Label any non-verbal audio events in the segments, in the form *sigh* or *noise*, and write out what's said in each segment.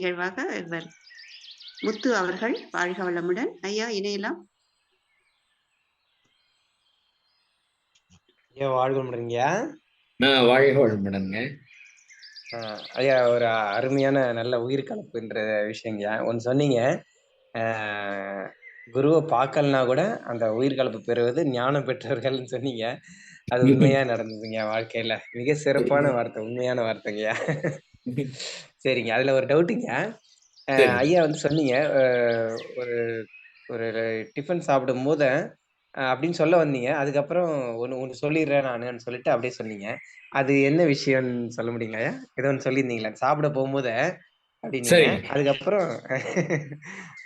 நிகழ்வாக இவர் முத்து அவர்கள் வாழ்க வளமுடன். ஐயா இணையலாம். ஐயா வாழ்க நான் வாழ்க வளமுடன்ங்க. ஐயா ஒரு அருமையான நல்ல உயிர் கலப்புன்ற விஷயங்கய்யா ஒன்று சொன்னீங்க. ஆஹ் குருவை பார்க்கலனா கூட அந்த உயிர் கலப்பு பெறுவது ஞானம் பெற்றவர்கள்னு சொன்னீங்க. அது உண்மையா நடந்ததுங்க வாழ்க்கையில. மிக சிறப்பான வார்த்தை உண்மையான வார்த்தைங்கய்யா சரிங்க. அதுல ஒரு டவுட்டுங்க. ஐயா வந்து சொன்னீங்க ஆஹ் ஒரு ஒரு டிஃபன் சாப்பிடும் போது ஆஹ் அப்படின்னு சொல்ல வந்தீங்க. அதுக்கப்புறம் ஒன்று ஒன்று சொல்லிடுறேன் நானுன்னு சொல்லிட்டு அப்படியே சொன்னீங்க. அது என்ன விஷயம்னு சொல்ல முடியுங்களா ஐயா? ஏதோ ஒன்று சொல்லியிருந்தீங்களா சாப்பிட போகும்போது அப்படின்னு சரி. அதுக்கப்புறம்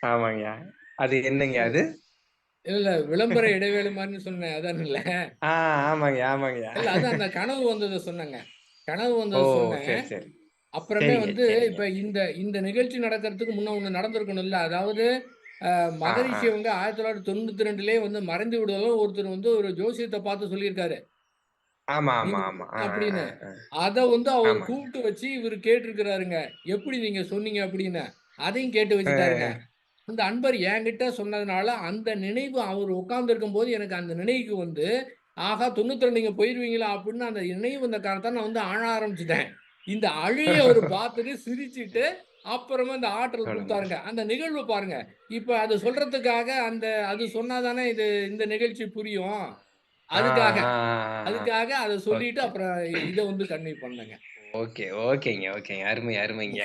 ஆமாங்கய்யா அது என்னங்க அது? இல்ல விளம்பர இடைவேளை மாதிரி சொன்னேன் அதான் இல்ல. ஆ ஆமாங்கய்யா ஆமாங்கய்யா இல்ல அதான் அந்த கனவு வந்ததை சொன்னேங்க. கனவு ஓ வந்ததை சொன்னேன். சரி சரி. அப்புறமே சரிங்க, வந்து சரிங்க. இப்ப இந்த இந்த நிகழ்ச்சி நடக்கிறதுக்கு முன்ன ஒண்ணு நடந்திருக்கணும்ல. அதாவது அஹ், மகரிஷி வந்து ஆயிரத்தி தொள்ளாயிரத்தி தொண்ணூத்தி ரெண்டுலயே வந்து மறைந்து விடுவதும் ஒருத்தர் வந்து ஒரு ஜோசியத்தை பார்த்து சொல்லியிருக்காரு. ஆமா ஆமா நீங்க ஆமா. ஆ, ஆ, அப்படின்னு. ஆ, ஆ. அதை வந்து அவர் ஆமாங்க. கூப்பிட்டு வச்சு இவர் கேட்டிருக்கிறாருங்க. எப்படி நீங்க சொன்னீங்க? அப்படின்னு. அதையும் கேட்டு வச்சுட்டாருங்க. அந்த அன்பர் என்கிட்ட சொன்னதுனால அந்த நினைவு அவர் உட்கார்ந்து போது எனக்கு அந்த நினைவுக்கு வந்து ஆகா தொண்ணூத்தி ரெண்டு நீங்க போயிருவீங்களா? அப்படின்னு அந்த நினைவு வந்த காரணத்தை நான் வந்து அழ ஆரம்பிச்சிட்டேன். இந்த அழிய அவர் பார்த்துட்டு சிரிச்சிட்டு அப்புறமா இந்த ஆற்றல். கொடுத்தாருங்க. அந்த நிகழ்வு பாருங்க. இப்ப அது சொல்றதுக்காக அந்த அது சொன்னாதானே இது இந்த நிகழ்ச்சி புரியும். அதுக்காக. அதுக்காக அதை சொல்லிட்டு. அப்புறம் இதை வந்து கன்வே பண்ணங்க. ஓகே ஓகேங்க ஓகேங்க. அருமை அருமைங்க.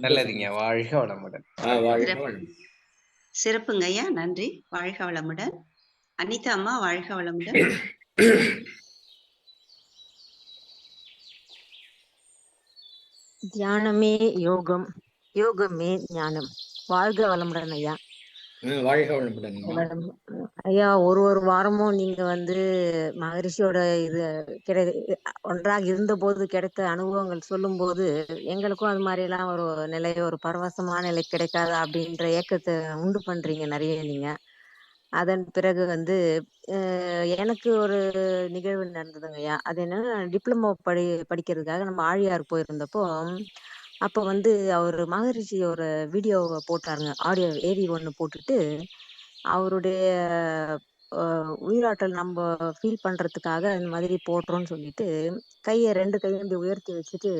நல்லதுங்க. வாழ்க. வளமுடன். சிறப்புங்க ஐயா நன்றி. வாழ்க வளமுடன். அனிதா அம்மா வாழ்க வளமுடன். *coughs* தியானமே யோகம். யோகமே ஞானம். வாழ்க வளமுடன் ஐயா. வாழ்க வளமுடன். ஐயா. ஒரு ஒரு வாரமும் நீங்க வந்து மகரிஷியோட இது கிடை ஒன்றாக இருந்தபோது கிடைத்த அனுபவங்கள் சொல்லும்போது எங்களுக்கும் அது மாதிரி எல்லாம் ஒரு நிலை ஒரு பரவசமான நிலை கிடைக்காதா அப்படின்ற ஏக்கத்தை உண்டு பண்றீங்க நிறைய நீங்க. அதன் பிறகு வந்து எனக்கு ஒரு நிகழ்வு நடந்ததுங்கய்யா அது என்னன்னா டிப்ளமோ படி படிக்கிறதுக்காக நம்ம ஆழியார் போயிருந்தப்போ அப்ப வந்து அவர் மகரிஷி ஒரு வீடியோவை போட்டாருங்க. ஆடியோ ஏவி ஒன்று போட்டுட்டு அவருடைய உயிராற்றல் நம்ம ஃபீல் பண்றதுக்காக இந்த மாதிரி போடுறோம்னு சொல்லிட்டு கையை ரெண்டு கையும் இப்படி உயர்த்தி வச்சுட்டு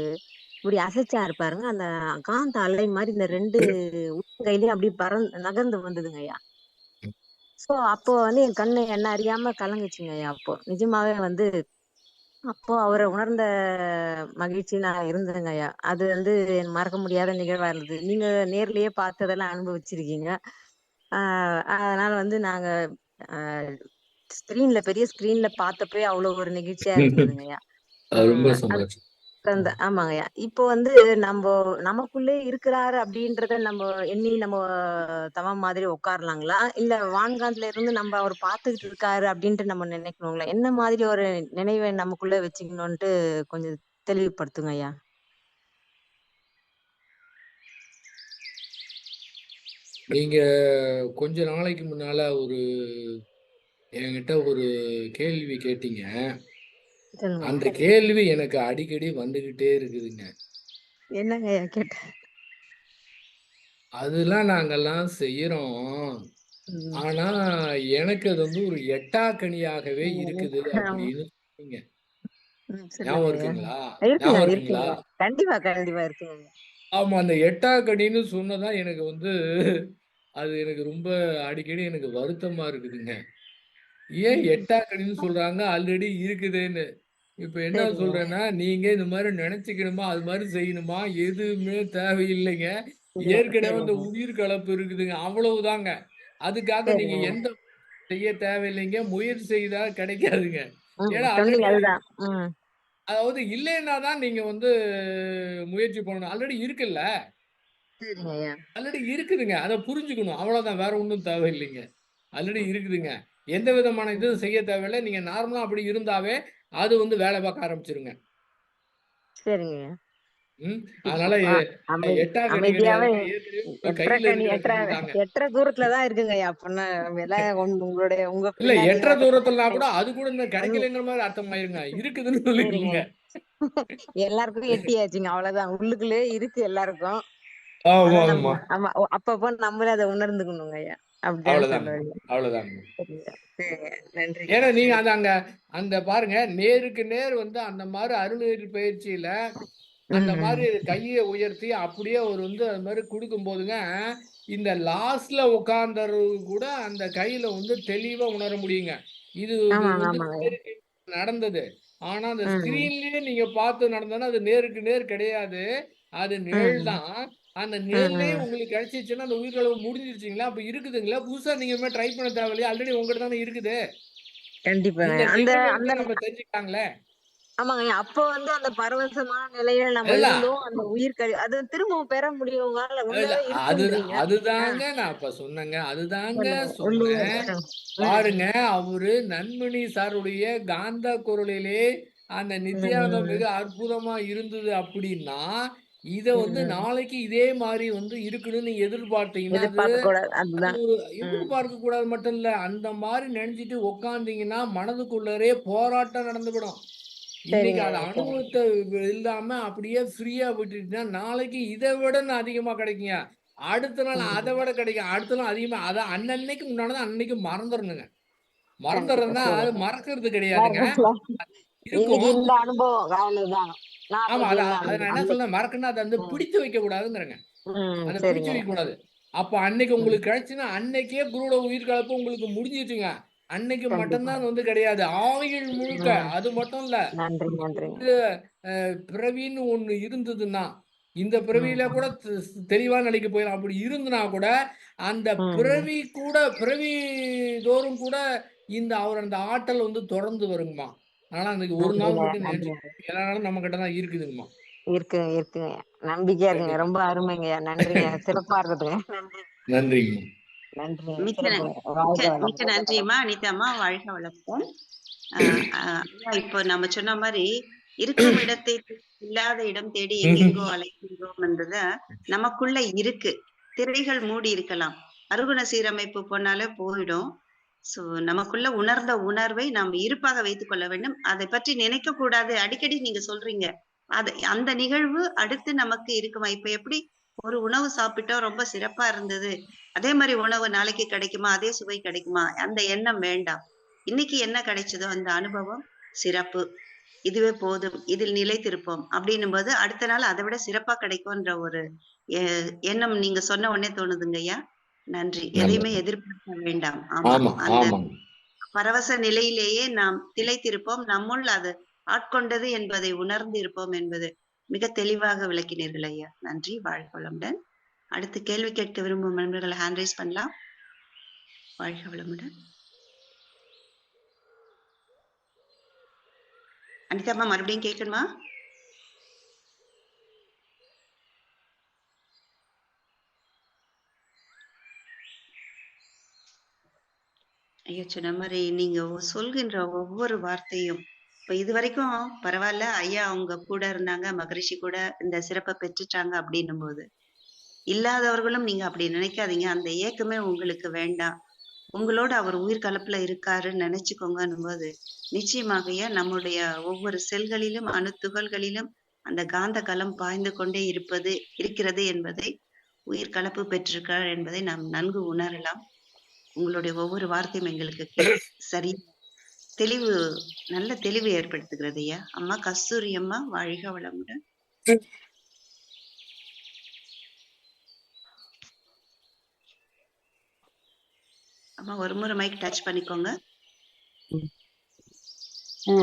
இப்படி அசைச்சா இருப்பாருங்க. அந்த காந்த அலை மாதிரி இந்த ரெண்டு கையிலையும் அப்படி பறந்து நகர்ந்து வந்ததுங்க ஐயா சோ அப்போ வந்து என் கண்ணு என்ன அறியாம கலங்குச்சுங்க அப்போ. நிஜமாவே வந்து அப்போ அவரை உணர்ந்த மகிழ்ச்சி நான் இருந்தேங்க ஐயா. அது வந்து மறக்க முடியாத நிகழ்வா இருந்தது. நீங்க நேர்லயே பார்த்ததெல்லாம் அனுபவிச்சிருக்கீங்க. ஆஹ் அதனால வந்து நாங்க ஸ்கிரீன்ல பெரிய ஸ்கிரீன்ல பார்த்தப்பவே அவ்வளவு ஒரு நிகழ்ச்சியா இருந்ததுங்க ஐயா. *laughs* ரொம்ப சந்தோஷம். அந்த ஆமாங்கய்யா. இப்போ வந்து நம்ம நமக்குள்ளே இருக்கிறாரு அப்படின்றத நம்ம எண்ணி நம்ம தவம் மாதிரி உட்காரலாங்களா? இல்ல வான்காந்துல இருந்து நம்ம அவர் பார்த்துக்கிட்டு இருக்காரு அப்படின்ட்டு நம்ம நினைக்கணுங்களா? என்ன மாதிரி ஒரு நினைவை நமக்குள்ள வச்சுக்கணும்ட்டு கொஞ்சம் தெளிவுபடுத்துங்க ஐயா நீங்க கொஞ்ச நாளைக்கு முன்னால ஒரு என்கிட்ட ஒரு கேள்வி கேட்டீங்க. அந்த கேள்வி எனக்கு அடிக்கடி வந்துகிட்டே இருக்குதுங்க. என்னங்க கேட்டேன் அதெல்லாம் நாங்கெல்லாம் செய்யறோம். ஆனா எனக்கு அது வந்து ஒரு எட்டாக்கனியாகவே இருக்குது. அப்படின்னு சொன்னீங்க ஞாபகம் இருக்குங்களா? ஞாபகம் இருக்குங்களா? கண்டிப்பா கண்டிப்பா இருக்குங்க. ஆமா அந்த எட்டாக்கனின்னு சொன்னதான் எனக்கு வந்து அது எனக்கு ரொம்ப அடிக்கடி எனக்கு வருத்தமா இருக்குதுங்க. ஏன் எட்டாக்கனின்னு சொல்றாங்க? ஆல்ரெடி இருக்குதுன்னு. இப்ப என்ன சரிங்க சொல்றேன்னா நீங்க இந்த மாதிரி நினைச்சுக்கணுமா அது மாதிரி செய்யணுமா எதுவுமே தேவையில்லைங்க. ஏற்கனவே சரிங்க உயிர் கலப்பு இருக்குதுங்க அவ்வளவுதாங்க. அதுக்காக நீங்க சரிங்க எந்த செய்ய தேவையில்லைங்க முயற்சி செய்தா கிடைக்காதுங்க. ம் ஏன்னா சொன்னீங்க ஆல்ரெடி அதுதான். ம். அதாவது இல்லைன்னா தான் நீங்க வந்து முயற்சி பண்ணணும். ஆல்ரெடி இருக்குல்ல? சரிங்க ஐயா. ஆல்ரெடி இருக்குதுங்க அதை புரிஞ்சுக்கணும். அவ்வளவுதான் வேற ஒன்றும் தேவையில்லைங்க. ஆல்ரெடி இருக்குதுங்க. எந்த விதமான இதுவும் செய்ய தேவையில்லை. நீங்க நார்மலா அப்படி இருந்தாவே அது வந்து வேலை பார்க்க ஆரம்பிச்சிருங்க. சரிங்க. அதனால எட்டரை கையில கனி இருக்கிற எட்டரை கனி தாங்க எட்டரை தூரத்துல தான் இருக்குங்க. அப்படின்னா *laughs* உங்களுடைய உங்க இல்ல எட்டரை தூரத்துலனா கூட அது கூட கிடைக்கலங்கிற மாதிரி அர்த்தம் ஆயிருங்க இருக்குதுன்னு சரிங்க. சொல்லிக்கோங்க எல்லாருக்கும் எட்டியாச்சுங்க. அவ்வளவுதான். உள்ளுக்குள்ளே இருக்கு எல்லாருக்கும். ஆமா அப்பப்போ நம்மளே அதை உணர்ந்துக்கணுங்க ஐயா. ஏன்னா நீங்க அந்த அங்க அந்த பாருங்க நேருக்கு நேர் வந்து அந்த மாதிரி அருள்நீர் பயிற்சியில அந்த மாதிரி கையை உயர்த்தி அப்படியே ஒரு வந்து அது மாதிரி கொடுக்கும் போதுங்க இந்த லாஸ்ட்ல உட்கார்ந்தவரு கூட அந்த கையில வந்து தெளிவா உணர முடியுங்க. இது நடந்தது. ஆனா அந்த ஸ்கிரீன்லயே நீங்க பார்த்து நடந்தோன்னா அது நேருக்கு நேர் கிடையாது. அது நிழல் தான். அந்த ம் உங்களுக்கு கிடைச்சிச்சுன்னா அந்த உயிர்கலவு முடிஞ்சிருச்சுங்களா? அப்ப இருக்குதுங்களா? புதுசா நீங்க ட்ரை பண்ண தேவையில்லையா? ஆல்ரெடி உங்ககிட்ட தானே இருக்குது. கண்டிப்பாங்க இந்த அந்த அந்த நம்ம தெரிஞ்சுக்கலாங்களே ஆமாங்க. அப்போ வந்து அந்த பரவசமான நிலையில நம்ம இருந்தோம். அந்த உயிர் கழி அது திரும்பவும் பெற முடியும் அது அதுதாங்க நான் அப்ப சொன்னேங்க. அதுதாங்க சொன்னேன் பாருங்க. அவரு நன்மணி சாருடைய காந்த குரலிலே அந்த நித்யானந்தம் மிக அற்புதமா இருந்தது அப்படின்னா இத வந்து. நாளைக்கு இதே மாதிரி வந்து இருக்கணும்னு எதிர்பார்த்தீங்கன்னா எதிர்பார்க்க கூடாது மட்டும் இல்ல. அந்த மாதிரி நினைச்சிட்டு உக்காந்தீங்கன்னா மனதுக்குள்ளரே போராட்டம் நடந்துவிடும் இன்னைக்கு அது அனுபவத்தை இல்லாம அப்படியே ஃப்ரீயா விட்டுட்டீங்கன்னா நாளைக்கு இதை விட இன்னும் அதிகமா கிடைக்குங்க. அடுத்த நாள் அதை விட கிடைக்கும். அடுத்த நாள் அதிகமா அதை அன்னன்னைக்கு முன்னாடி அன்னைக்கு மறந்துடணுங்க மறந்துடுறதுன்னா அது மறக்கிறது கிடையாதுங்க. இந்த அனுபவம் அவ்வளவுதான். ஆமா என்ன சொல்றேன்? மறக்கணும் அதை வந்து பிடித்து வைக்க கூடாதுங்கிறேங்க அதை பிடிச்சு வைக்க கூடாது அப்ப அன்னைக்கு உங்களுக்கு கிடைச்சுன்னா அன்னைக்கே குருட உயிர் கலப்பு உங்களுக்கு முடிஞ்சிச்சுங்க அன்னைக்கு மட்டும்தான் வந்து கிடையாது. ஆயுள் முழுக்க. அது மட்டும் இல்ல. பிறவின்னு ஒண்ணு இருந்ததுன்னா இந்த பிறவியில கூட தெளிவா நிலைக்கு போயிடும் அப்படி இருந்துனா கூட அந்த பிறவி கூட பிறவி தோறும் கூட இந்த அவர் அந்த ஆற்றல் வந்து தொடர்ந்து வருங்கம்மா. ஆனா அன்னைக்கு ஒரு நாள் மட்டும் நன்றி நினைச்சு எல்லா நாளும் நம்ம கிட்ட தான் இருக்குதுங்கம்மா. இருக்குங்க இருக்குங்க. நம்பிக்கையா இருக்குங்க. ரொம்ப அருமைங்க. நன்றிங்க. சிறப்பா இருக்குதுங்க நன்றி நன்றிங்கம்மா. நன்றிங்க மிக்க சிறப்பு நன்றி வாழ்க மிக்க வளம் மிக்க நன்றிம்மா. அனிதாம்மா வாழ்க வளர்ப்போம் இப்போ நம்ம சொன்ன மாதிரி இருக்கும் இடத்தை இல்லாத இடம் தேடி எங்கெங்கோ அலைகின்றோம் என்றத நமக்குள்ள இருக்கு. திரைகள் மூடி இருக்கலாம். அருகுண சீரமைப்பு போனாலே போயிடும். சோ நமக்குள்ள உணர்ந்த உணர்வை நாம் இருப்பாக வைத்துக் கொள்ள வேண்டும். அதை பற்றி நினைக்க கூடாது. அடிக்கடி நீங்க சொல்றீங்க. அது அந்த நிகழ்வு அடுத்து நமக்கு இருக்குமா? இப்ப எப்படி ஒரு உணவு சாப்பிட்டோம் ரொம்ப சிறப்பா இருந்தது. அதே மாதிரி உணவு நாளைக்கு கிடைக்குமா? அதே சுவை கிடைக்குமா? அந்த எண்ணம் வேண்டாம். இன்னைக்கு என்ன கிடைச்சதோ அந்த அனுபவம் சிறப்பு. இதுவே போதும். இதில் நிலைத்திருப்போம். அப்படின்னும் போது அடுத்த நாள் அதை விட சிறப்பா கிடைக்கும்ன்ற ஒரு எ- எண்ணம் நீங்க சொன்ன உடனே தோணுதுங்க ஐயா. நன்றி. எதையுமே எதிர்பார்க்க வேண்டாம். ஆமா. அந்த பரவச நிலையிலேயே நாம் திளைத்திருப்போம். நம்முள் அது ஆட்கொண்டது என்பதை உணர்ந்து இருப்போம் என்பது மிக தெளிவாக விளக்கினீர்கள் ஐயா. நன்றி. வாழ்க வளமுடன். அடுத்து கேள்வி கேட்க விரும்பும் நண்பர்களை ஹேண்ட் ரைஸ் பண்ணலாம். வாழ்க வளமுடன். அனிதாம்மா மறுபடியும் கேட்கணுமா? ஐயா சொன்ன மாதிரி நீங்க ஒ- சொல்கின்ற ஒவ்வொரு வார்த்தையும் இப்ப இது வரைக்கும் பரவாயில்ல ஐயா அவங்க கூட இருந்தாங்க மகரிஷி கூட இந்த சிறப்பை பெற்றுட்டாங்க அப்படின்னும் போது இல்லாதவர்களும் நீங்க அப்படி நினைக்காதீங்க. அந்த ஏக்கமே உங்களுக்கு வேண்டாம். உங்களோட அவர் உயிர் கலப்புல இருக்காருன்னு நினைச்சுக்கோங்கன்னும் போது நிச்சயமாகையா நம்முடைய ஒவ்வொரு செல்களிலும் அணு துகள்களிலும் அந்த காந்த களம் பாய்ந்து கொண்டே இருப்பது இருக்கிறது என்பதை உயிர் கலப்பு பெற்றிருக்கிறார் என்பதை நாம் நன்கு உணரலாம். உங்களுடைய ஒவ்வொரு வார்த்தையும் எங்களுக்கு *coughs* சரி தெளிவு நல்ல தெளிவு ஏற்படுத்துகிறது ஐயா. அம்மா கஸ்தூரி அம்மா வாழ்க வளமுடன். அம்மா ஒரு முறை மைக் டச் பண்ணிக்கோங்க.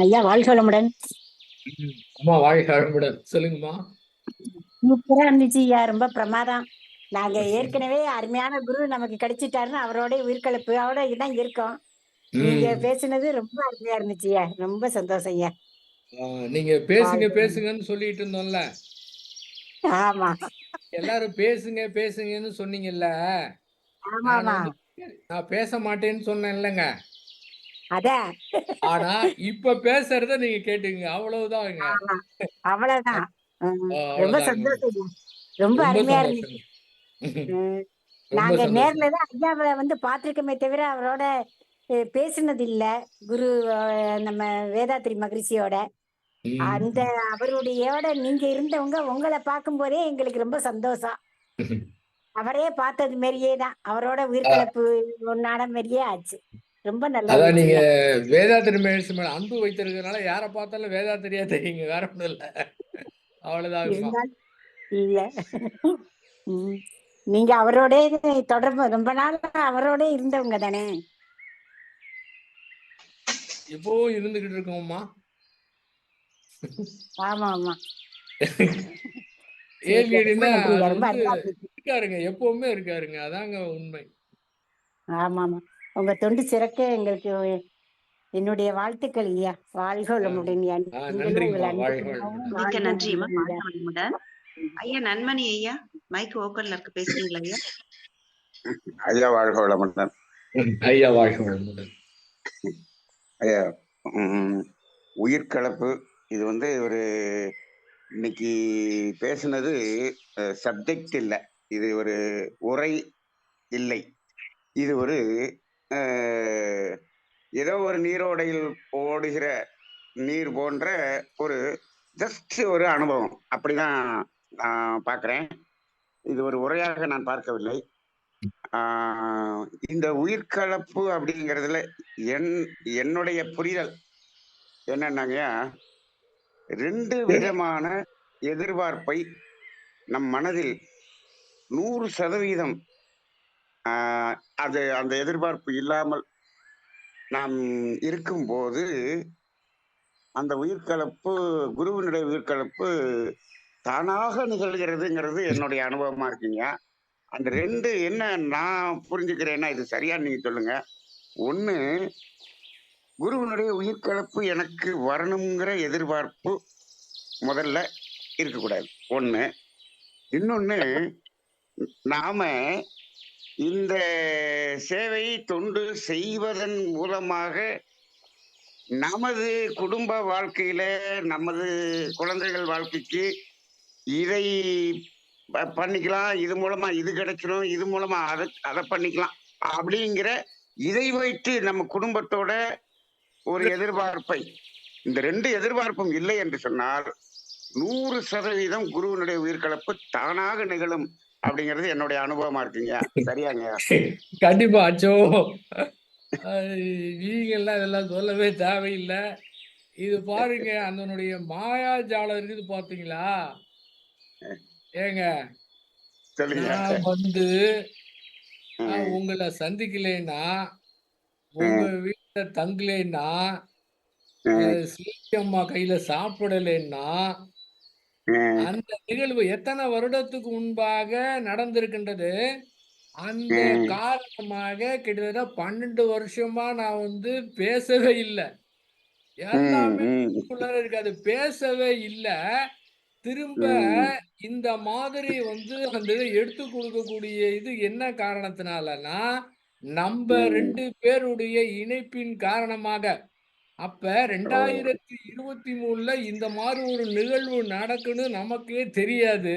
ஐயா வாழ்க வளமுடன். அம்மா வாழ்க வளமுடன். சொல்லுங்கம்மா. சூப்பரா இருந்துச்சு ஐயா ரொம்ப பிரமாதம். நாங்க ஏற்கனவே அருமையான குரு நமக்கு கிடைச்சிட்டாருன்னு அவரோட உயிர்கலப்பு அவரோட தான் இருக்கோம். நீங்க. பேசுனது ரொம்ப அருமையா இருந்துச்சு ஐயா ரொம்ப சந்தோஷம் ஐயா நீங்க பேசுங்க பேசுங்கன்னு சொல்லிட்டு இருந்தோம்ல. ஆமா. எல்லாரும் பேசுங்க பேசுங்கன்னு சொன்னீங்கல்ல. ஆமா நான் பேச மாட்டேன்னு சொன்னேன் இல்லைங்க. ஆனா இப்ப பேசுறத நீங்க கேட்டுங்க அவ்வளவுதான். ஆ, ரொம்ப சந்தோஷம் ரொம்ப அருமையா இருந்துச்சு. நாங்க நேர்ல தான் ஐயாவை வந்து பார்த்திருக்கோமே தவிர அவரோட பேசுனது இல்ல குரு நம்ம வேதாத்ரி மகரிஷியோட. ம். அந்த அவருடையோட நீங்க இருந்தவங்க உங்களை பார்க்கும்போதே எங்களுக்கு ரொம்ப சந்தோஷம். அவரே பார்த்தது மாதிரியே தான். அவரோட உயிர்கலப்பு ஒன்னான மாதிரியே ஆச்சு. ரொம்ப நல்லா அதான் நீங்க வேதாத்திரி மகேஷ் மேல அன்பு வைத்திருக்கிறதுனால யாரை பார்த்தாலும் வேதாத்திரியா தெரியுங்க. வேற ஒண்ணும் இல்ல. அவ்வளவுதான் இல்ல. நீங்க அவரோட தொடர்பு ரொம்ப நாள் அவரோட இருந்தவங்க தானே? இப்பவும் இருந்துகிட்டு இருக்கோம்மா? ஆமா ஆமா. இருக்காருங்க எப்பவுமே இருக்காருங்க அதாங்க உண்மை. ஆமா ஆமா. உங்க தொண்டு சிறக்க எங்களுக்கு என்னுடைய வாழ்த்துக்கள் ஐயா. வாழ்க வளமுடன் ஐயா. ஆ, நீங்களும் நன்றிங்கம்மா, உங்கள் வாழ்க அன்புக்கும் வளமுடன். மிக்க வாழ்க நன்றிம்மா. வளமுடன் ஐயா. வாழ்க வளமுடன் ஐயா நன்மணி ஐயா. மைக் ஓப்பன்ல இருக்கு பேசுறீங்களா ஐயா? ஐயா வாழ்க வளமுடன். ஐயா வாழ்க வளமுடன். ஐயா ம், உயிர்கலப்பு இது வந்து ஒரு இன்னைக்கு பேசுனது சப்ஜெக்ட் இல்லை. இது ஒரு உரை இல்லை. இது ஒரு ஏதோ ஒரு நீரோடையில் ஓடுகிற நீர் போன்ற ஒரு ஜஸ்ட் ஒரு அனுபவம். அப்படிதான் நான் பார்க்குறேன் இது ஒரு உரையாக நான் பார்க்கவில்லை. இந்த உயிர்கலப்பு அப்படிங்கிறதுல என் என்னுடைய புரிதல் என்னன்னாங்க ரெண்டு விதமான எதிர்பார்ப்பை நம் மனதில் நூறு சதவீதம் அது அந்த எதிர்பார்ப்பு இல்லாமல் நாம் இருக்கும்போது அந்த உயிர்கலப்பு குருவினுடைய உயிர்கலப்பு தானாக நிகழ்கிறதுங்கிறது என்னுடைய அனுபவமா இருக்குங்க. அந்த ரெண்டு என்ன நான் புரிஞ்சுக்கிறேன்னா இது சரியா நீங்க சொல்லுங்க. ஒன்று குருவினுடைய உயிர்கலப்பு எனக்கு வரணுங்கிற எதிர்பார்ப்பு முதல்ல இருக்கக்கூடாது. ஒன்று இன்னொன்று நாம இந்த சேவை தொண்டு செய்வதன் மூலமாக நமது குடும்ப வாழ்க்கையில நமது குழந்தைகள் வாழ்க்கைக்கு இதை பண்ணிக்கலாம். இது மூலமா இது கிடைச்சிடும் இது மூலமா அதை அதை பண்ணிக்கலாம். அப்படிங்கிற இதை வைத்து நம்ம குடும்பத்தோட ஒரு எதிர்பார்ப்பை இந்த ரெண்டு எதிர்பார்ப்பும் இல்லை என்று சொன்னால் நூறு சதவீதம் குருவினுடைய உயிர்கலப்பு தானாக நிகழும் அப்படிங்கிறது என்னுடைய அனுபவமா இருக்குங்க. சரியாங்க? கண்டிப்பா அச்சோ. நீங்க எல்லாம் இதெல்லாம் சொல்லவே தேவையில்லை. இது பாருங்க அதனுடைய மாயாஜாலம் இருக்குது பார்த்தீங்களா ஏங்க நான் வந்து உங்களை சந்திக்கலைன்னா உங்க வீட்டுல தங்கலைன்னா அம்மா கையில சாப்பிடலைன்னா அந்த நிகழ்வு எத்தனை வருடத்துக்கு முன்பாக நடந்திருக்கின்றது? அந்த. காரணமாக கிட்டத்தட்ட பன்னெண்டு வருஷமா நான் வந்து பேசவே இல்லை. எல்லாமே ம், உள்ளார இருக்கு. அது பேசவே இல்லை. திரும்ப. இந்த மாதிரி வந்து அந்த இதை எடுத்து கொடுக்கக்கூடிய இது என்ன காரணத்தினாலனா நம்ம. ரெண்டு பேருடைய இணைப்பின் காரணமாக அப்ப ரெண்டாயிரத்தி இருபத்தி மூணுல இந்த மாதிரி ஒரு நிகழ்வு நடக்குன்னு நமக்கே தெரியாது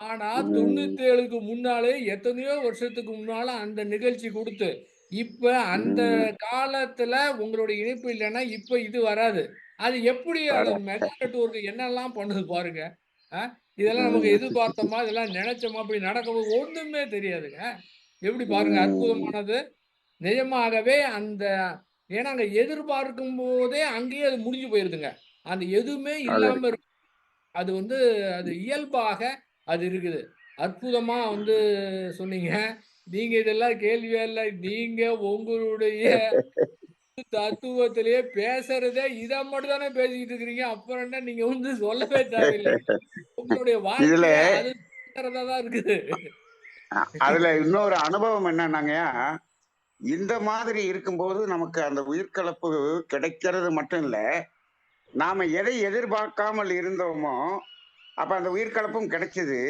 ஆனா. தொண்ணூத்தி ஏழுக்கு முன்னாலே எத்தனையோ வருஷத்துக்கு முன்னால அந்த நிகழ்ச்சி கொடுத்து இப்ப அந்த. காலத்துல உங்களுடைய இணைப்பு இல்லைன்னா இப்ப இது வராது அது எப்படி வராது. மெகா நெட்வொர்க் என்னெல்லாம் பண்ணுது பாருங்க? இதெல்லாம் நமக்கு. எதிர்பார்த்தோமா இதெல்லாம் நினைச்சோமா அப்படி நடக்கும் ஒண்ணுமே தெரியாதுங்க. எப்படி பாருங்க. அற்புதமானது. நிஜமாகவே அந்த ஏன்னா அங்க எதிர்பார்க்கும் போதே அங்கேயே அது முடிஞ்சு போயிருதுங்க. அந்த எதுவுமே இல்லாம அது வந்து அது இயல்பாக அது இருக்குது. அற்புதமா வந்து சொன்னீங்க. நீங்க இதெல்லாம் கேள்வியே இல்லை. நீங்க உங்களுடைய தத்துவத்திலேயே பேசுறதே இதை மட்டும் தானே பேசிக்கிட்டு இருக்கிறீங்க. அப்புறம் என்ன நீங்க வந்து சொல்லவே தேவையில்லை. உங்களுடைய இதுல வாழ்க்கைய அது பேசுறதா தான் இருக்குது அதுல இன்னொரு அனுபவம் என்னன்னாங்கயா இந்த மாதிரி இருக்கும்போது நமக்கு அந்த உயிர்கலப்பு கிடைக்கிறது மட்டும் இல்ல நாம எதை எதிர்பார்க்காமல் இருந்தோமோ அப்ப அந்த உயிர்கலப்பும் கிடைச்சது.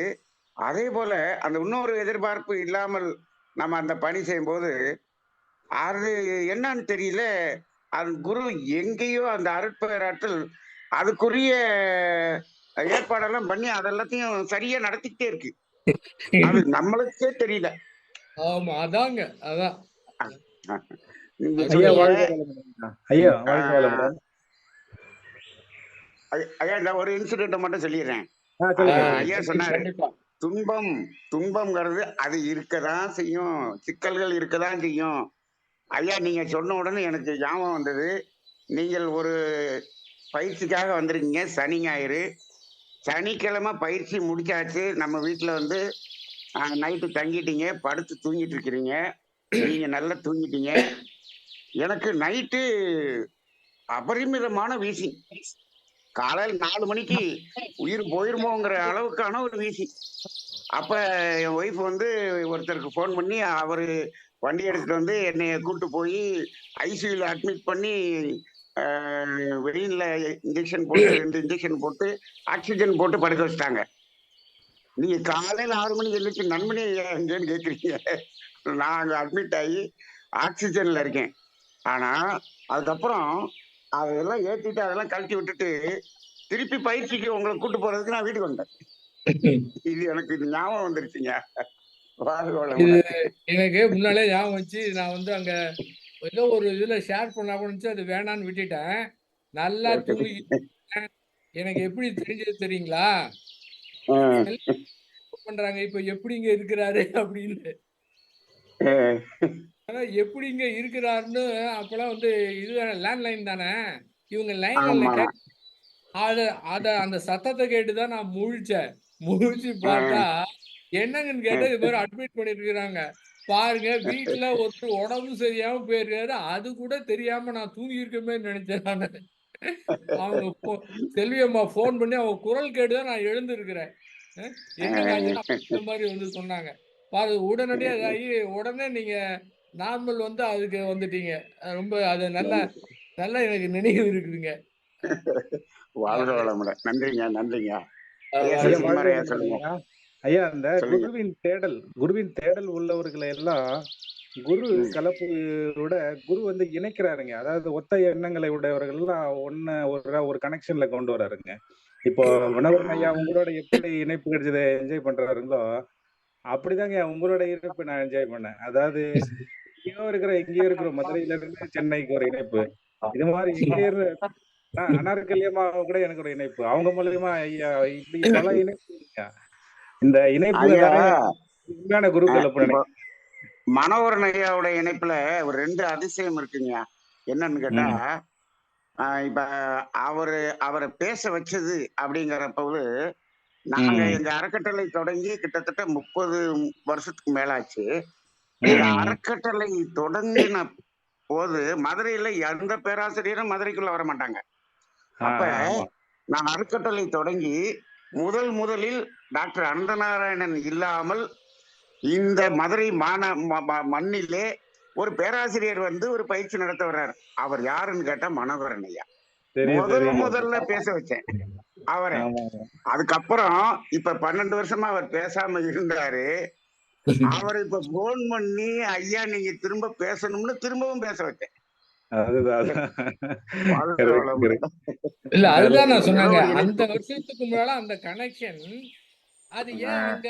அதே போல அந்த இன்னொரு எதிர்பார்ப்பு இல்லாமல் நம்ம அந்த பணி செய்யும்போது அது என்னன்னு தெரியல. அந்த குரு எங்கேயோ அந்த அருட்பேராற்றல் அதுக்குரிய ஏற்பாடெல்லாம் பண்ணி அதெல்லாத்தையும் சரியா நடத்திக்கிட்டே இருக்கு. அது நம்மளுக்கே தெரியல. ஆமா அதாங்க அதான். ஐயா இந்த ஒரு இன்சிடென்ட் மட்டும் சொல்லிடுறேன். ஐயா சொன்னாரு துன்பம் துன்பம்ங்கிறது அது இருக்கதான் செய்யும். சிக்கல்கள் இருக்கதான் செய்யும். ஐயா நீங்க சொன்ன உடனே எனக்கு ஞாபகம் வந்தது. நீங்கள் ஒரு பயிற்சிக்காக வந்திருக்கீங்க சனி ஞாயிறு. சனிக்கிழமை பயிற்சி முடிச்சாச்சு. நம்ம வீட்டில் வந்து நைட்டு தங்கிட்டீங்க படுத்து தூங்கிட்டு இருக்கிறீங்க. நீங்க நல்லா தூங்கிட்டீங்க. எனக்கு நைட்டு அபரிமிதமான வீசி. காலையில் நாலு மணிக்கு உயிர் போயிருமோங்கிற அளவுக்கான ஒரு வீசி. அப்ப என் ஒய்ஃப் வந்து ஒருத்தருக்கு ஃபோன் பண்ணி அவரு வண்டி எடுத்துட்டு வந்து என்னைய கூட்டு போய் ஐசியூல அட்மிட் பண்ணி வெயில்ல இன்ஜெக்ஷன் போட்டு ரெண்டு இன்ஜெக்ஷன் போட்டு ஆக்சிஜன் போட்டு படுக்க வச்சுட்டாங்க. நீங்க காலையில ஆறு மணிக்கு எழுந்திரிச்சு நண்பனி எங்கேன்னு கேக்குறீங்க? நான் அங்க அட்மிட் ஆகி ஆக்சிஜன்ல இருக்கேன். ஆனா அதுக்கப்புறம் அதெல்லாம் ஏத்திட்டு அதெல்லாம் கழட்டி விட்டுட்டு திருப்பி பயிற்சிக்கு உங்களை கூட்டு போறதுக்கு நான் வீட்டுக்கு வந்தேன். *laughs* இது எனக்கு இது ஞாபகம் வந்துருச்சுங்க. வளமுடன். எனக்கு முன்னாலே ஞாபகம் வச்சு நான் வந்து அங்க ஏதோ ஒரு இதுல ஷேர் இருந்துச்சு அது வேணான்னு விட்டுட்டேன். நல்லா தூங்கி எனக்கு எப்படி தெரிஞ்சது தெரியுங்களா? பண்றாங்க? இப்ப எப்படிங்க இருக்கிறாரு அப்படின்னு. எப்படிங்க இருக்கிறாருன்னு அப்பெல்லாம் வந்து இது லேண்ட்லைன் தானே. இவங்க லைன்ல அத அத அந்த சத்தத்தை கேட்டுதான் நான் முழிச்சேன். முழிச்சு பார்த்தா என்னங்கன்னு கேட்டா இது மாதிரி அட்மிட் பண்ணிருக்கிறாங்க. பாருங்க வீட்டுல *laughs* ஒருத்தர் உடம்பு சரியாம போயிருக்காரு. அது கூட தெரியாம நான் தூங்கி இருக்கமே நினைச்சேன் நானு. அவங்க செல்வி அம்மா போன் பண்ணி அவங்க குரல் கேட்டுதான் நான் எழுந்திருக்கிறேன். இந்த மாதிரி வந்து சொன்னாங்க. பாரு உடனடியா இதாகி உடனே நீங்க நார்மல் வந்து அதுக்கு வந்துட்டீங்க. ரொம்ப அது நல்லா நல்லா எனக்கு நினைவு இருக்குதுங்க. *laughs* வாழ்க வளமுடன். நன்றிங்க நன்றிங்க. சொல்லுங்க. ஐயா அந்த. குருவின் தேடல் குருவின் தேடல் உள்ளவர்களை எல்லாம் குரு ம். கலப்போட குரு வந்து இணைக்கிறாருங்க அதாவது ஒத்த எண்ணங்களை உடையவர்கள் எல்லாம் ஒன்னு ஒரு ஒரு கனெக்ஷன்ல கொண்டு வராருங்க இப்போ மனோகரன் ஐயா உங்களோட எப்படி இணைப்பு கிடைச்சதை என்ஜாய் பண்றாருங்களோ அப்படிதாங்க உங்களோட இணைப்பு நான் என்ஜாய் பண்ணேன் அதாவது எங்கேயோ இருக்கிற எங்கேயோ இருக்கிற மதுரையில இருந்து சென்னைக்கு ஒரு இணைப்பு இது மாதிரி எங்கே அனார்கல்யமா கூட எனக்கு ஒரு இணைப்பு அவங்க மூலியமா ஐயா இப்படி பல இணைப்பு. இந்த இணைப்பு ஐயா. உண்மையான குரு கலப்பு இப்போ மனோகரன் ஐயாவோட இணைப்புல ஒரு ரெண்டு அதிசயம் இருக்குங்க. என்னன்னு கேட்டா இப்ப அவரு அவரை பேச வச்சது அப்படிங்கிறப்பவு நாங்க. எங்க அறக்கட்டளை தொடங்கி கிட்டத்தட்ட முப்பது வருஷத்துக்கு மேலாச்சு. அறக்கட்டளை தொடங்கின போது மதுரையில எந்த பேராசிரியரும் மதுரைக்குள்ள வர மாட்டாங்க அப்ப நான் அறக்கட்டளை தொடங்கி முதல் முதலில் டாக்டர் அனந்தநாராயணன் இல்லாமல் இந்த மதுரை மாந மண்ணிலே ஒரு பேராசிரியர் வந்து ஒரு பயிற்சி நடத்த வர்றாரு அவர் யாருன்னு கேட்டா மனோகரன் ஐயா. முதல் முதல்ல பேச வச்சேன். அவரை. அதுக்கப்புறம் இப்ப பன்னெண்டு வருஷமா அவர் பேசாம இருந்தாரு. *laughs* அவர் இப்ப போன் பண்ணி ஐயா நீங்க திரும்ப பேசணும்னு திரும்பவும் பேச வச்சேன். இல்ல அதுதான் நான் சொன்னேங்க. அந்த வருஷத்துக்கு முன்னால அந்த கனெக்ஷன் அது ஏன் அது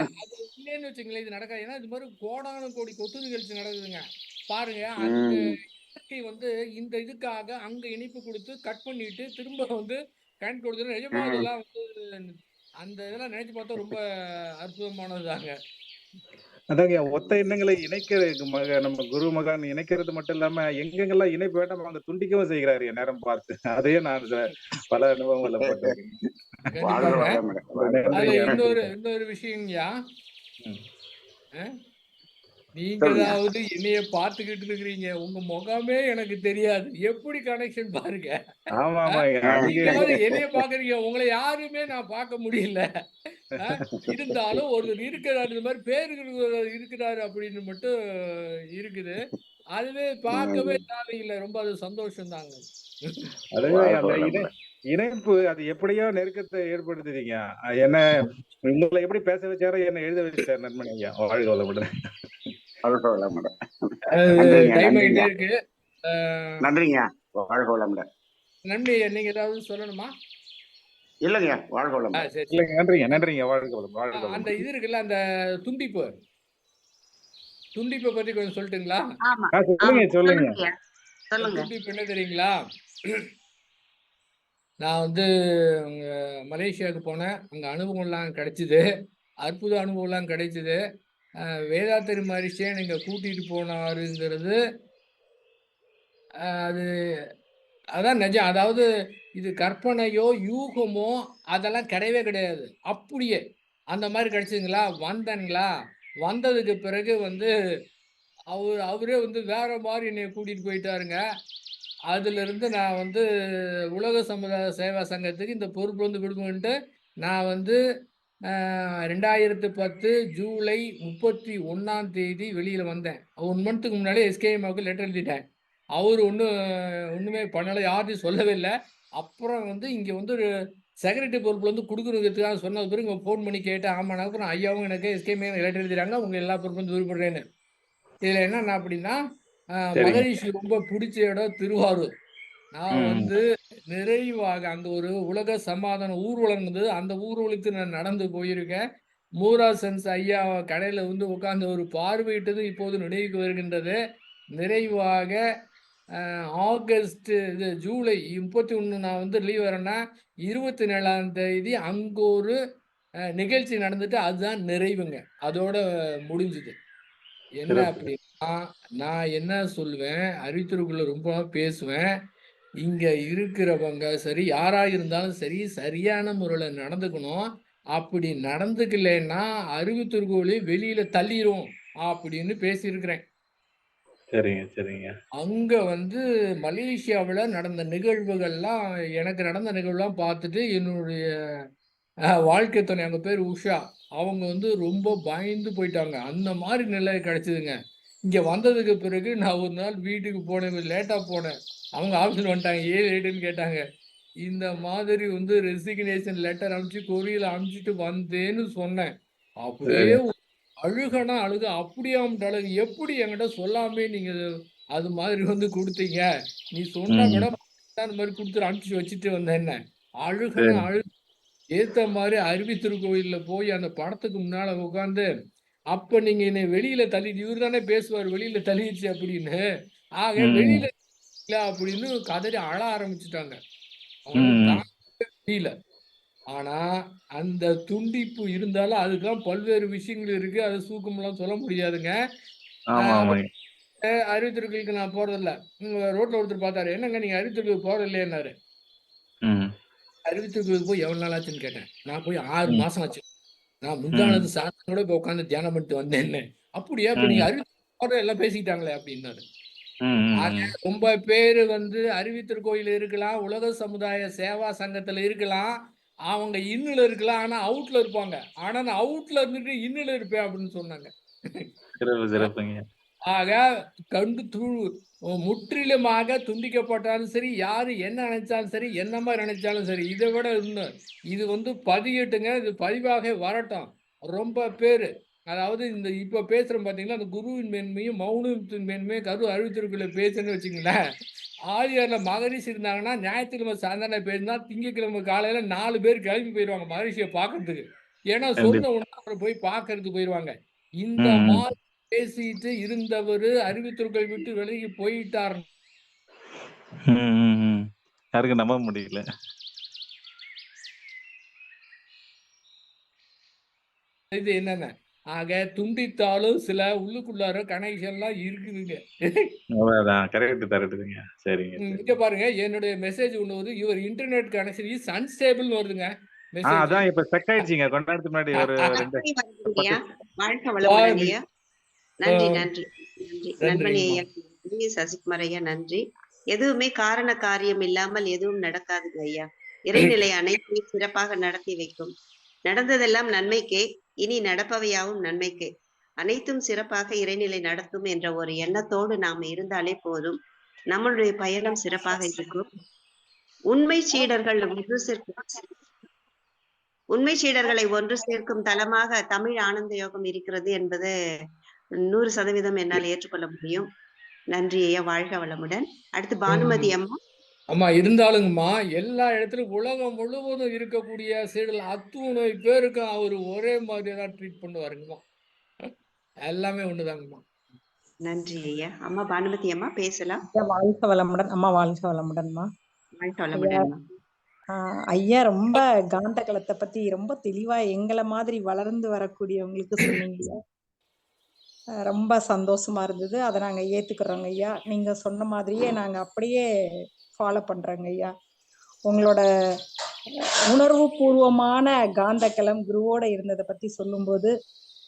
இல்லைன்னு வச்சுங்களேன் இது நடக்காது. ஏன்னா இது மாதிரி கோடான கோடி கொத்து நிகழ்ச்சி நடக்குதுங்க. பாருங்க அந்த. இயற்கை வந்து இந்த இதுக்காக அங்க இனிப்பு கொடுத்து கட் பண்ணிட்டு திரும்ப வந்து கண் கொடுத்து நிஜமா. அதெல்லாம் வந்து அந்த இதெல்லாம் நினைச்சு பார்த்தா ரொம்ப அற்புதமானதுதாங்க. அதாங்க ஒத்த எண்ணங்களை இணைக்கிறது மக நம்ம குரு மகான் இணைக்கிறது மட்டும் இல்லாம எங்கெங்கெல்லாம் இணைப்பு வேண்டாம் அங்க துண்டிக்கவும் செய்கிறாரு என் நேரம் பார்த்து. அதையே நான் பல அனுபவங்களை நன்றிங்க. இன்னொரு இன்னொரு விஷயம்யா ம். அஹ், நீங்க சொல்லுங்க. ஏதாவது என்னைய பார்த்துக்கிட்டு இருக்கிறீங்க. உங்க முகமே எனக்கு தெரியாது. எப்படி கனெக்ஷன் பாருங்க? நீங்களாவது என்னைய பாக்குறீங்க உங்களை யாருமே நான் பார்க்க முடியல. இருந்தாலும் ஒருத்தர் இருக்கிறாரு. இந்த மாதிரி பேரு இருக்கிறாரு அப்படின்னு மட்டும் இருக்குது. அதுவே பார்க்கவே தேவையில்லை. ரொம்ப அது சந்தோஷம் தாங்க அதுவே. இணைப்பு அது எப்படியோ நெருக்கத்தை ஏற்படுத்துறீங்க. என்ன உங்களை எப்படி பேச வச்சாரோ என்ன எழுத வச்சார் நண்பன் ஐயா? வாழ்க வளமுடன். அது நன்றிங்க. வாழ்க வளமுடன் நன்றி நீங்க ஏதாவது சொல்லணுமா? இல்லைங்க வாழ்க ஆ, வளமுடன் சரி சரி. இல்லைங்க நன்றிங்க நன்றிங்க வாழ்க வளம் வாழ்க அந்த இது இருக்குல்ல அந்த துண்டிப்பு. துண்டிப்பை பத்தி கொஞ்சம் சொல்லட்டுங்களா? சொல்லுங்க துண்டிப்பு என்ன தெரியுங்களா? நான் வந்து அங்க மலேசியாவுக்கு போனேன். அங்க அனுபவம்லாம் கிடைச்சிது. அற்புத அனுபவம்லாம் கிடைச்சது. அஹ் வேதாத்திரி நீங்கள் கூட்டிகிட்டு போனாருங்கிறது அது அதான் நிஜம். அதாவது இது கற்பனையோ யூகமோ அதெல்லாம் கிடையவே கிடையாது. அப்படியே அந்த மாதிரி கிடச்சிங்களா வந்தேங்களா வந்ததுக்கு பிறகு வந்து அவர் அவரே வந்து வேற மாதிரி என்னை கூட்டிகிட்டு போயிட்டாருங்க. அதுலேருந்து நான் வந்து உலக சமுதாய சேவா சங்கத்துக்கு இந்த பொறுப்பு வந்து கொடுக்கணுன்ட்டு நான் வந்து ரெண்டாயிரத்து பத்து ஜூலை முப்பத்தி ஒன்றாம் தேதி வெளியில் வந்தேன். ஒன் மந்த்துக்கு முன்னாடி எஸ்கேஎம்மாவுக்கு லெட்டர் எழுதிட்டேன். அவர் ஒன்றும் ஒன்றுமே பண்ணலை யார்ட்டையும் சொல்லவே இல்லை. அப்புறம் வந்து இங்கே வந்து ஒரு செக்ரட்டரி பொறுப்பில் வந்து கொடுக்குறதுக்காக சொன்னது பிறகு ஃபோன் பண்ணி கேட்டேன். ஆமாம் அப்புறம் ஐயாவும் எனக்கு எஸ்கேஎம்ஏ லெட்டர் எழுதிறாங்க உங்கள் எல்லா பொறுப்பும் வந்து விரும்புகிறேன்னு இதில் என்னன்னா அப்படின்னா. மகரிஷி ரொம்ப பிடிச்ச இடம் திருவாரூர். நான். வந்து நிறைவாக அங்க ஒரு உலக சமாதான ஊர்வலம் இருந்தது அந்த ஊர்வலத்துக்கு நான் நடந்து போயிருக்கேன். மூரா சென்ஸ் ஐயா கடையில வந்து உட்கார்ந்து ஒரு பார்வையிட்டது இப்போது நினைவுக்கு வருகின்றது. நிறைவாக ஆகஸ்ட் இது ஜூலை முப்பத்தி ஒன்று நான் வந்து லீவ் வரேன்னா இருபத்தி நேழாம் தேதி அங்கே ஒரு நிகழ்ச்சி நடந்துட்டு அதுதான் நிறைவுங்க. அதோட முடிஞ்சுது. என்ன. அப்படின்னா நான் என்ன சொல்லுவேன் அறிவித்திற்குள்ள ரொம்ப பேசுவேன். இங்க இருக்கிறவங்க சரி யாரா இருந்தாலும் சரி சரியான முறையில் நடந்துக்கணும். அப்படி நடந்துக்கலைன்னா அறிவித்திற்கோழி வெளியில தள்ளிரும் அப்படின்னு பேசியிருக்கிறேன். சரிங்க சரிங்க. அங்க வந்து மலேசியாவுல நடந்த நிகழ்வுகள்லாம் எனக்கு நடந்த நிகழ்வுலாம் பார்த்துட்டு என்னுடைய வாழ்க்கை துணை அவங்க பேர் உஷா. அவங்க வந்து ரொம்ப பயந்து போயிட்டாங்க. அந்த மாதிரி நிலை கிடைச்சதுங்க. இங்க வந்ததுக்கு பிறகு நான் ஒரு நாள் வீட்டுக்கு போனேன் கொஞ்சம் லேட்டா போனேன். அவங்க ஆஃபீஸில் வந்துட்டாங்க. ஏன் லேட்டுன்னு கேட்டாங்க. இந்த மாதிரி வந்து ரெசிக்னேஷன் லெட்டர் அனுப்பிச்சு கொரியல அனுப்பிச்சிட்டு வந்தேன்னு சொன்னேன். அப்படியே அழுகனா அழுக அப்படியே அழுகு எப்படி என்கிட்ட சொல்லாமே நீங்க அது மாதிரி வந்து கொடுத்தீங்க? நீ சொன்ன ம். விட அந்த மாதிரி கொடுத்து அனுப்பிச்சு வச்சுட்டு வந்தேன் என்ன அழுகன. அழு ஏத்த மாதிரி அருவி திருக்கோயில்ல போய் அந்த படத்துக்கு முன்னால உட்காந்து அப்ப நீங்க என்னை வெளியில தள்ளி இவர் தானே பேசுவார் வெளியில தள்ளிடுச்சு அப்படின்னு. ஆக. வெளியில இல்ல அப்படின்னு கதறி அழ ஆரம்பிச்சுட்டாங்க. முடியல. ஆனா அந்த துண்டிப்பு இருந்தாலும் அதுக்கெல்லாம் பல்வேறு விஷயங்கள் இருக்கு. அது சூக்கமெல்லாம் சொல்ல முடியாதுங்க. அறிவித்திருக்கலுக்கு நான் போறதில்ல. ரோட்ல ஒருத்தர் பார்த்தாரு. என்னங்க நீங்க அறிவித்திருக்கு போறது இல்லையாரு அறிவித்திருக்கு போய் எவ்வளவு நாள் ஆச்சுன்னு கேட்டேன். நான் போய் ஆறு. மாசம் ஆச்சு. நான் முந்தானது சாயந்தரம் கூட உட்காந்து தியானம் பண்ணிட்டு வந்தேன்னு. அப்படியா? இப்ப நீங்க ம். அறிவித்திருக்கோட எல்லாம் பேசிக்கிட்டாங்களே அப்படின்னாரு. ரொம்ப பேரு வந்து அறிவித்திருக்கோயில் இருக்கலாம் உலக சமுதாய சேவா சங்கத்துல இருக்கலாம். அவங்க இன்னுல இருக்கலாம் ஆனா அவுட்ல இருப்பாங்க. ஆனா நான் அவுட்ல இருந்துட்டு இன்னுல இருப்பேன் அப்படின்னு சொன்னாங்க. ஆக கண்டு து முற்றிலுமாக துண்டிக்கப்பட்டாலும் சரி யாரு என்ன நினைச்சாலும் சரி என்ன மாதிரி நினைச்சாலும் சரி இதை விட இன்னும் இது வந்து பதியட்டுங்க இது பதிவாக வரட்டும். ரொம்ப பேரு அதாவது இந்த இப்ப பேசுறோம் பாத்தீங்களா அந்த குருவின் மேன்மையும் மௌனத்தின் மேன்மையும் கரு அறிவித்திருக்குள்ள பேசுன்னு வச்சுங்களேன் ஆதியார்ல மகரிஷி இருந்தாங்கன்னா ஞாயிற்றுக்கிழமை சாயந்தரம் பேசினா திங்கக்கிழமை காலையில நாலு பேர் கிளம்பி போயிடுவாங்க மகரிஷியை பார்க்கறதுக்கு. ஏன்னா சொன்ன உடனே போய் பார்க்கறதுக்கு போயிடுவாங்க இந்த. மாதிரி பேசிட்டு இருந்தவர் அறிவித்திருக்கள் விட்டு விலகி போயிட்டார். யாருக்கும் நம்ப முடியல. இது என்னென்ன? ஆக துண்டித்தாலும் சில உள்ளுக்குள்ளார கனெக்ஷன்லாம் இருக்குதுங்க. கரெக்ட் கரெக்டுங்க சரிங்க இங்க பாருங்க என்னுடைய மெசேஜ் ஒன்று வருது. Your internet connection is unstable வருதுங்க. அதான் இப்ப ஸ்டக் ஆயிடுச்சுங்க. கொஞ்ச நேரத்துக்கு முன்னாடி ஒரு ரெண்டு நன்றி நன்றி. நண்பனி ஐயா. நன்றி சசிகுமார் ஐயா நன்றி. எதுவுமே காரண காரியம் இல்லாமல் எதுவும் நடக்காதுங்க ஐயா. இறைநிலை அனைத்தையும் சிறப்பாக நடத்தி வைக்கும். நடந்ததெல்லாம் நன்மைக்கே இனி நடப்பவையாவும் நன்மைக்கு. அனைத்தும் சிறப்பாக இறைநிலை நடத்தும் என்ற ஒரு எண்ணத்தோடு நாம் இருந்தாலே போதும். நம்மளுடைய பயணம் சிறப்பாக இருக்கும். உண்மை சீடர்கள் ஒன்று சேர்க்கும். உண்மை சீடர்களை ஒன்று சேர்க்கும் தலமாக தமிழ் ஆனந்த யோகம் இருக்கிறது என்பது நூறு சதவீதம் என்னால் ஏற்றுக்கொள்ள முடியும். நன்றி ஐயா வாழ்க வளமுடன். அடுத்து பானுமதி அம்மா. ஆமா இருந்தாலுங்கம்மா எல்லா இடத்துலயும் உலகம் முழுவதும் இருக்கக்கூடிய சீடல் அத்துணை பேருக்கும் அவர் ஒரே மாதிரி தான் ட்ரீட் பண்ணுவாருங்கம்மா. எல்லாமே ஒண்ணுதாங்கம்மா. நன்றி ஐயா. அம்மா பானுமதி அம்மா பேசலாம். வாழ்க வளமுடன். அம்மா வாழ்க வளமுடன்மா. வாழ்க வளமுடன் ஐயா ரொம்ப காந்த களத்தை பத்தி ரொம்ப தெளிவா எங்களை மாதிரி வளர்ந்து வரக்கூடியவங்களுக்கு சொன்னீங்க ரொம்ப சந்தோஷமா இருந்தது. அதை நாங்க ஏத்துக்கிறோங்க ஐயா. நீங்க சொன்ன மாதிரியே நாங்க அப்படியே ஃபாலோ பண்றோங்க ஐயா. உங்களோட உணர்வு பூர்வமான காந்தக்களம் குருவோட இருந்ததை பத்தி சொல்லும்போது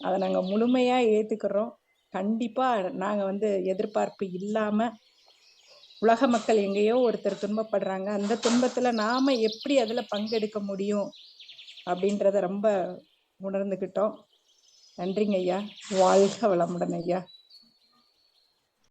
அதை நாங்கள் முழுமையா ஏத்துக்கிறோம். கண்டிப்பா நாங்கள் வந்து எதிர்பார்ப்பு இல்லாம உலக மக்கள் எங்கேயோ ஒருத்தர் துன்பப்படுறாங்க. அந்த துன்பத்துல நாம எப்படி அதில் பங்கெடுக்க முடியும் அப்படின்றத ரொம்ப உணர்ந்துக்கிட்டோம் நன்றிங்க ஐயா. வாழ்க வளமுடன் ஐயா.